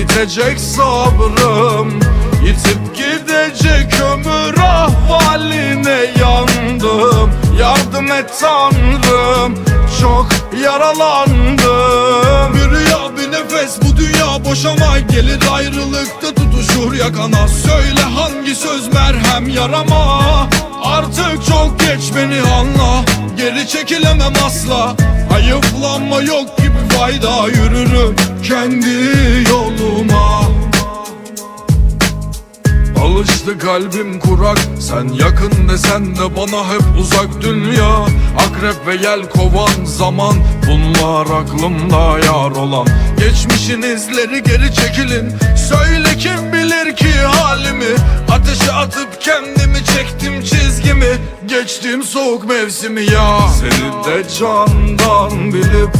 bitecek sabrım Yitip gidecek ömür ahvaline yandım. Yardım et tanrım çok yaralandım. Bir rüya bir nefes bu dünya boşama. Gelir ayrılıkta tutuşur yakana. Söyle hangi söz merhem yarama. Artık çok geç beni anla. Geri çekilemem asla. Hayıflanma yok gibi fayda. Yürürüm kendi yoluma. Alıştı kalbim kurak Sen yakın desen de bana hep uzak dünya. Akrep ve yel kovan zaman Bunlar aklımda yar olan. Geçmişin izleri geri çekilin Söyle kim bilir ki halimi. Ateşe atıp kendimi çektim çizgimi. Geçtim soğuk mevsimi ya. Seni de candan bilip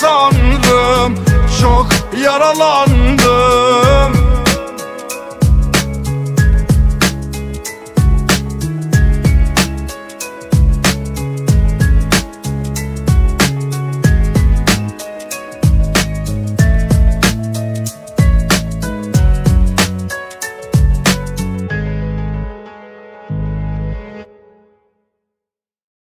tanrım çok yaralandım